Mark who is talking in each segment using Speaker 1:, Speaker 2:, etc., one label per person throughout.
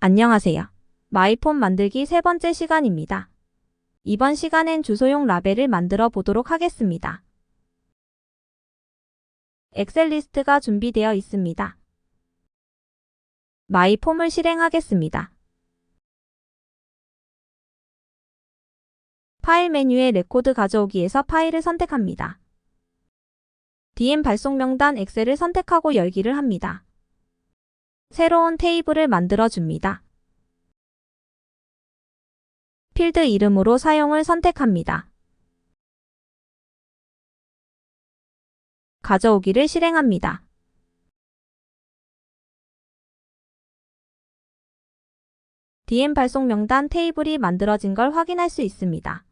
Speaker 1: 안녕하세요. 마이폰 만들기 세 번째 시간입니다. 이번 시간엔 주소용 라벨을 만들어 보도록 하겠습니다. 엑셀 리스트가 준비되어 있습니다. 마이폼을 실행하겠습니다. 파일 메뉴의 레코드 가져오기에서 파일을 선택합니다. DM 발송 명단 엑셀을 선택하고 열기를 합니다. 새로운 테이블을 만들어 줍니다. 필드 이름으로 사용을 선택합니다. 가져오기를 실행합니다. DM 발송 명단 테이블이 만들어진 걸 확인할 수 있습니다.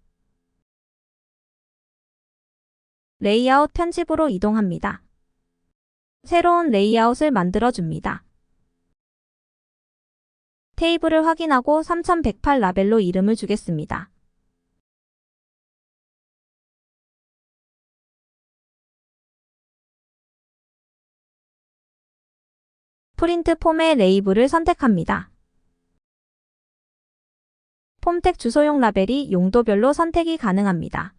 Speaker 1: 레이아웃 편집으로 이동합니다. 새로운 레이아웃을 만들어 줍니다. 테이블을 확인하고 3108 라벨로 이름을 주겠습니다. 프린트 폼의 레이블을 선택합니다. 폼텍 주소용 라벨이 용도별로 선택이 가능합니다.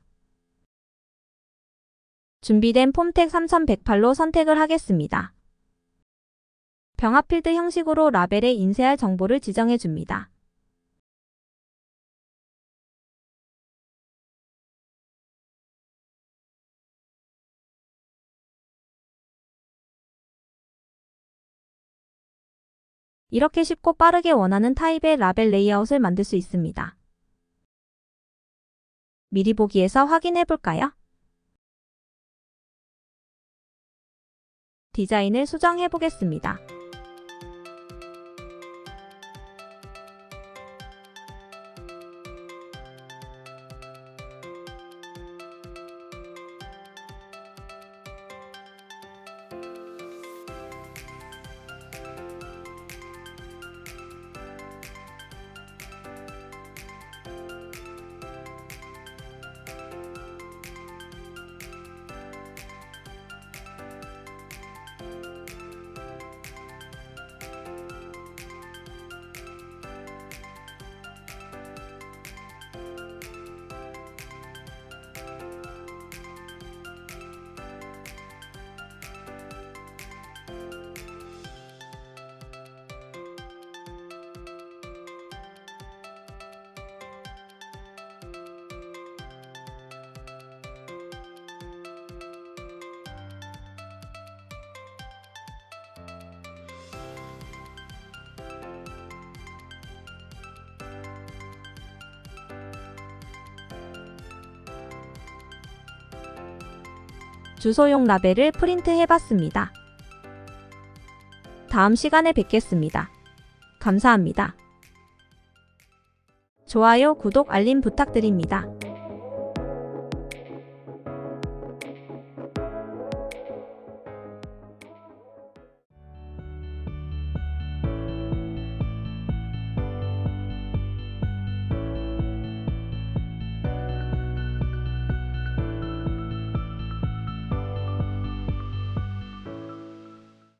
Speaker 1: 준비된 폼텍 3108로 선택을 하겠습니다. 병합 필드 형식으로 라벨에 인쇄할 정보를 지정해 줍니다. 이렇게 쉽고 빠르게 원하는 타입의 라벨 레이아웃을 만들 수 있습니다. 미리 보기에서 확인해 볼까요? 디자인을 수정해 보겠습니다. 주소용 라벨을 프린트 해 봤습니다. 다음 시간에 뵙겠습니다. 감사합니다. 좋아요, 구독, 알림 부탁드립니다.